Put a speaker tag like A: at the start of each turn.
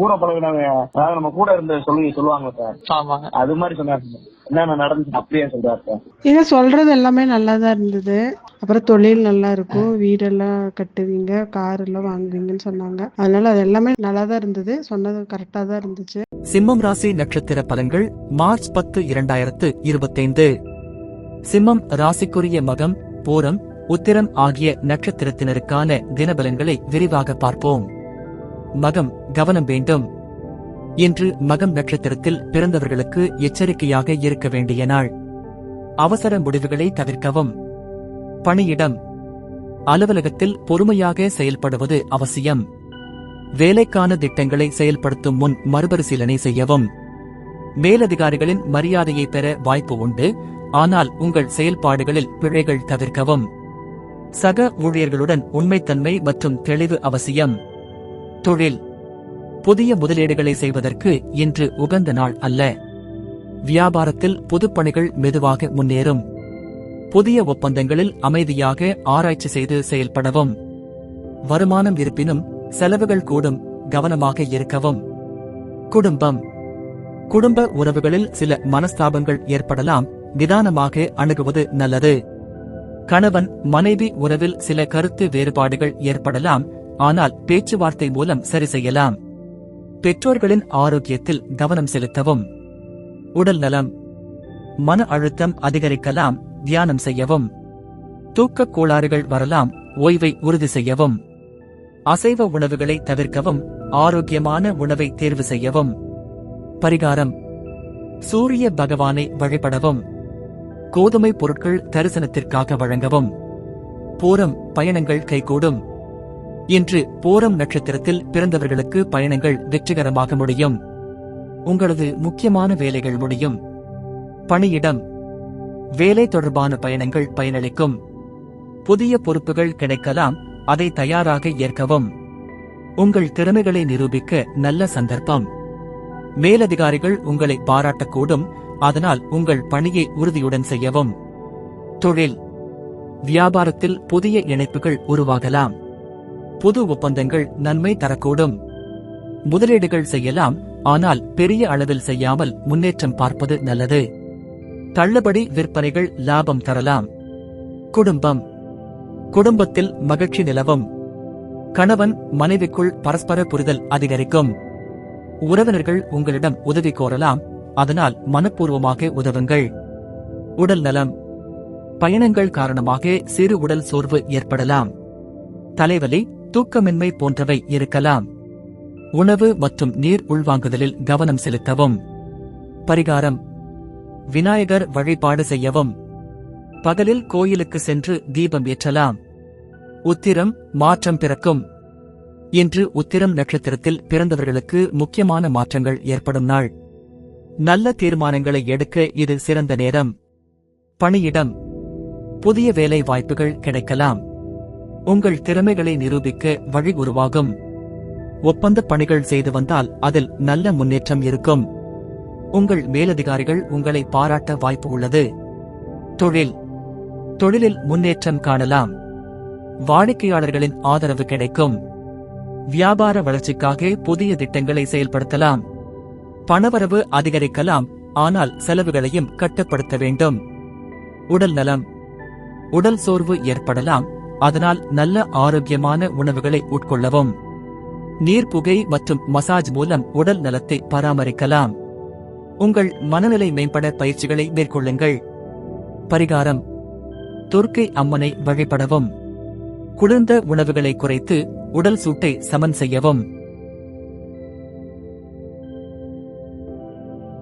A: கூட பழகினவங்க அதாவது நம்ம கூட இருந்த சொல்லி சொல்லுவாங்க சார். அது மாதிரி சொன்னாரு சார். என்னென்ன நடந்துச்சு அப்படியே சொல்றாரு சார்.
B: நீங்க சொல்றது எல்லாமே நல்லா தான் இருந்தது. அப்புறம் தொழில் நல்லா இருக்கும். வீடெல்லாம் கட்டுவீங்க கார் எல்லாம் வாங்குவீங்கன்னு சொன்னாங்க. அதனால அது எல்லாமே நல்லா தான் இருந்தது. சொன்னது கரெக்டா தான் இருந்துச்சு.
C: சிம்மம் ராசி நட்சத்திர பலன்கள் மார்ச் பத்து இரண்டாயிரத்து இருபத்தைந்து. சிம்மம் ராசிக்குரிய மகம் பூரம் உத்திரம் ஆகிய நட்சத்திரத்தினருக்கான தினபலன்களை விரிவாக பார்ப்போம். மகம் கவனம் வேண்டும். இன்று மகம் நட்சத்திரத்தில் பிறந்தவர்களுக்கு எச்சரிக்கையாக இருக்க வேண்டிய நாள். அவசர முடிவுகளை தவிர்க்கவும். பணியிடம். அலுவலகத்தில் பொறுமையாக செயல்படுவது அவசியம். வேலைக்கான திட்டங்களை செயல்படுத்தும் முன் மறுபரிசீலனை செய்யவும். மேலதிகாரிகளின் மரியாதையை பெற வாய்ப்பு உண்டு ஆனால் உங்கள் செயல்பாடுகளில் பிழைகள் தவிர்க்கவும். சக ஊழியர்களுடன் உண்மைத்தன்மை மற்றும் தெளிவு அவசியம். தொழில். புதிய முதலீடுகளை செய்வதற்கு இன்று உகந்த நாள் அல்ல. வியாபாரத்தில் புதுப்பணிகள் மெதுவாக முன்னேறும். புதிய ஒப்பந்தங்களில் அமைதியாக ஆராய்ச்சி செய்து செயல்படவும். வருமானம் இருப்பினும் செலவுகள் கூடும் கவனமாக இருக்கவும். குடும்பம். குடும்ப உறவுகளில் சில மனஸ்தாபங்கள் ஏற்படலாம் நிதானமாக அணுகுவது நல்லது. கணவன் மனைவி உறவில் சில கருத்து வேறுபாடுகள் ஏற்படலாம் ஆனால் பேச்சுவார்த்தை மூலம் சரி செய்யலாம். பெற்றோர்களின் ஆரோக்கியத்தில் கவனம் செலுத்தவும். உடல் நலம். மன அழுத்தம் அதிகரிக்கலாம் தியானம் செய்யவும். தூக்கக் கோளாறுகள் வரலாம் ஓய்வை உறுதி செய்யவும். அசைவ உணவுகளை தவிர்க்கவும் ஆரோக்கியமான உணவை தேர்வு செய்யவும். பரிகாரம். சூரிய பகவானை வழிபடவும். கோதுமை பொருட்கள் தரிசனத்திற்காக வழங்கவும். பூரம் பயணங்கள் கைகூடும். இன்று போரம் நட்சத்திரத்தில் பிறந்தவர்களுக்கு பயணங்கள் வெற்றிகரமாக முடியும். உங்களது முக்கியமான வேலைகள் முடியும். பணியிடம். வேலை தொடர்பான பயணங்கள் பயனளிக்கும். புதிய பொறுப்புகள் கிடைக்கலாம் அதை தயாராக ஏற்கவும். உங்கள் திறமைகளை நிரூபிக்க நல்ல சந்தர்ப்பம். மேலதிகாரிகள் உங்களை பாராட்டக்கூடும் அதனால் உங்கள் பணியை உறுதியுடன் செய்யவும். தொழில். வியாபாரத்தில் புதிய இணைப்புகள் உருவாகலாம். புது ஒப்பந்தங்கள் நன்மை தரக்கூடும். முதலீடுகள் செய்யலாம் ஆனால் பெரிய அளவில் செய்யாமல் முன்னேற்றம் பார்ப்பது நல்லது. தள்ளுபடி விற்பனைகள் லாபம் தரலாம். குடும்பம். குடும்பத்தில் மகிழ்ச்சி நிலவும். கணவன் மனைவிக்குள் பரஸ்பர புரிதல் அதிகரிக்கும். உறவினர்கள் உங்களிடம் உதவி கோரலாம் அதனால் மனப்பூர்வமாக உதவுங்கள். உடல் நலம். பயணங்கள் காரணமாக சிறு உடல் சோர்வு ஏற்படலாம். தலைவலி தூக்கமின்மை போன்றவை இருக்கலாம். உணவு மற்றும் நீர் உள்வாங்குதலில் கவனம் செலுத்தவும். பரிகாரம். விநாயகர் வழிபாடு செய்யவும். பகலில் கோயிலுக்கு சென்று தீபம் ஏற்றலாம். உத்திரம் மாற்றம் பிறக்கும். இன்று உத்திரம் நட்சத்திரத்தில் பிறந்தவர்களுக்கு முக்கியமான மாற்றங்கள் ஏற்படும் நாள். நல்ல தீர்மானங்களை எடுக்க இது சிறந்த நேரம். பணியிடம். புதிய வேலை வாய்ப்புகள் கிடைக்கலாம். உங்கள் திறமைகளை நிரூபிக்க வழி உருவாகும். ஒப்பந்த பணிகள் செய்து வந்தால் அதில் நல்ல முன்னேற்றம் இருக்கும். உங்கள் மேலதிகாரிகள் உங்களை பாராட்ட வாய்ப்பு உள்ளது. தொழில். தொழிலில் முன்னேற்றம் காணலாம். வாடிக்கையாளர்களின் ஆதரவு கிடைக்கும். வியாபார வளர்ச்சிக்காக புதிய திட்டங்களை செயல்படுத்தலாம். பணவரவு அதிகரிக்கலாம் ஆனால் செலவுகளையும் கட்டுப்படுத்த வேண்டும். உடல் நலம். உடல் சோர்வு ஏற்படலாம் அதனால் நல்ல ஆரோக்கியமான உணவுகளை உட்கொள்ளவும். நீர் புகை மற்றும் மசாஜ் மூலம் உடல் நலத்தை பராமரிக்கலாம். உங்கள் மனநிலை மேம்பட பயிற்சிகளை மேற்கொள்ளுங்கள். பரிகாரம். துர்க்கை அம்மனை வழிபடவும். குளிர்ந்த உணவுகளை குறைத்து உடல் சூட்டை சமன் செய்யவும்.